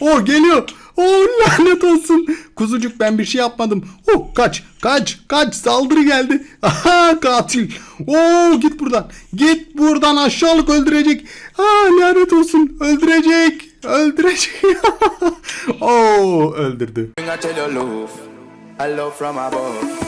Oh geliyor. Oh lanet olsun. Kuzucuk ben bir şey yapmadım. Oh kaç kaç kaç saldırı geldi. Aha katil. Oh git buradan. Git buradan aşağılık öldürecek. Ah lanet olsun öldürecek. Öldürecek. oh öldürdü. Love from above.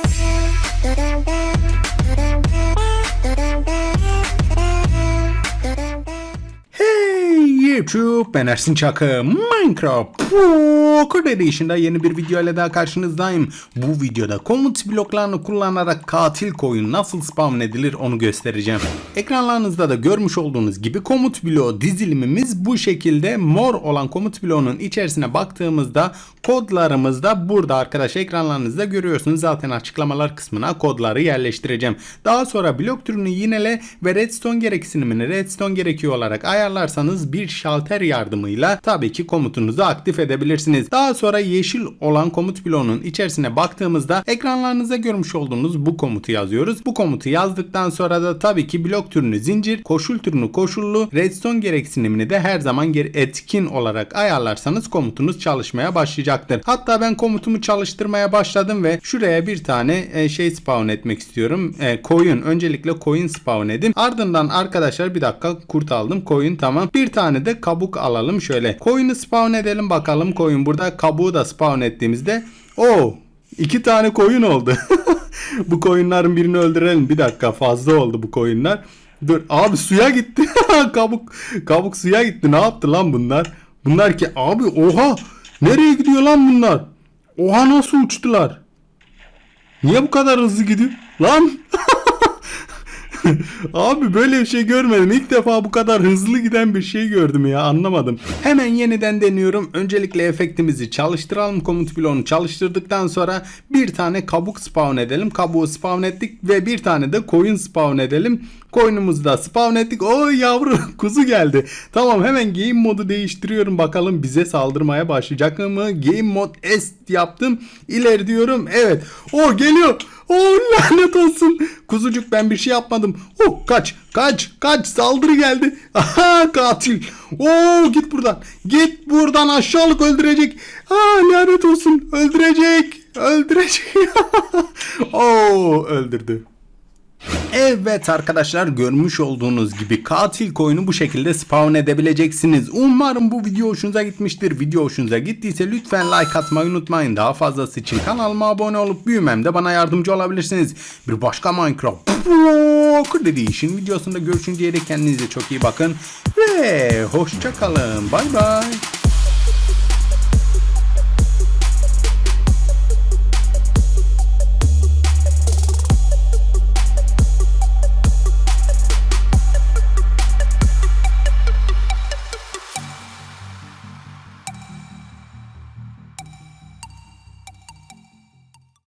YouTube ben Ersin Çakı Minecraft Poker Edition'da yeni bir video ile daha karşınızdayım. Bu videoda komut bloklarını kullanarak katil koyun nasıl spawn edilir onu göstereceğim. Ekranlarınızda da görmüş olduğunuz gibi komut bloğu dizilimimiz bu şekilde mor olan komut bloğunun içerisine baktığımızda kodlarımız da burada arkadaşlar ekranlarınızda görüyorsunuz. Zaten açıklamalar kısmına kodları yerleştireceğim. Daha sonra blok türünü yinele ve redstone gereksinimini redstone gerekiyor olarak ayarlarsanız bir şalter yardımıyla tabii ki komutunuzu aktif edebilirsiniz. Daha sonra yeşil olan komut bloğunun içerisine baktığımızda ekranlarınızda görmüş olduğunuz bu komutu yazıyoruz. Bu komutu yazdıktan sonra da tabii ki blok türünü zincir, koşul türünü koşullu, redstone gereksinimini de her zaman etkin olarak ayarlarsanız komutunuz çalışmaya başlayacaktır. Hatta ben komutumu çalıştırmaya başladım ve şuraya bir tane e, şey spawn etmek istiyorum. E, koyun. Öncelikle koyun spawn edin. Ardından arkadaşlar bir dakika kurt aldım. Koyun tamam. Bir tane de kabuk alalım şöyle. Koyunu spawn edelim bakalım koyun. Burada kabuğu da spawn ettiğimizde o iki tane koyun oldu. bu koyunların birini öldürelim. Bir dakika fazla oldu bu koyunlar. Dur abi suya gitti. kabuk kabuk suya gitti. Ne yaptı lan bunlar? Bunlar ki abi oha nereye gidiyor lan bunlar? Oha nasıl uçtular? Niye bu kadar hızlı gidiyor? Lan Abi böyle bir şey görmedim. İlk defa bu kadar hızlı giden bir şey gördüm ya anlamadım. Hemen yeniden deniyorum. Öncelikle efektimizi çalıştıralım. Komut bloğunu çalıştırdıktan sonra bir tane kabuk spawn edelim. Kabuğu spawn ettik ve bir tane de koyun spawn edelim. Koyunumuzu da spawn ettik. Oy yavru kuzu geldi. Tamam hemen game modu değiştiriyorum. Bakalım bize saldırmaya başlayacak mı? Game mod S yaptım. İleri diyorum. Evet. O geliyor. Oh lanet olsun. Kuzucuk ben bir şey yapmadım. Oh kaç kaç kaç saldırı geldi. Aha katil. Oh git buradan. Git buradan aşağılık öldürecek. Ah lanet olsun. Öldürecek. Öldürecek. oh öldürdü. Evet arkadaşlar görmüş olduğunuz gibi katil koyunu bu şekilde spawn edebileceksiniz. Umarım bu video hoşunuza gitmiştir. Video hoşunuza gittiyse lütfen like atmayı unutmayın. Daha fazlası için kanalıma abone olup büyümemde bana yardımcı olabilirsiniz. Bir başka Minecraft Poker Edition videosunda görüşünceye dek kendinize çok iyi bakın. Ve hoşçakalın. Bay bay.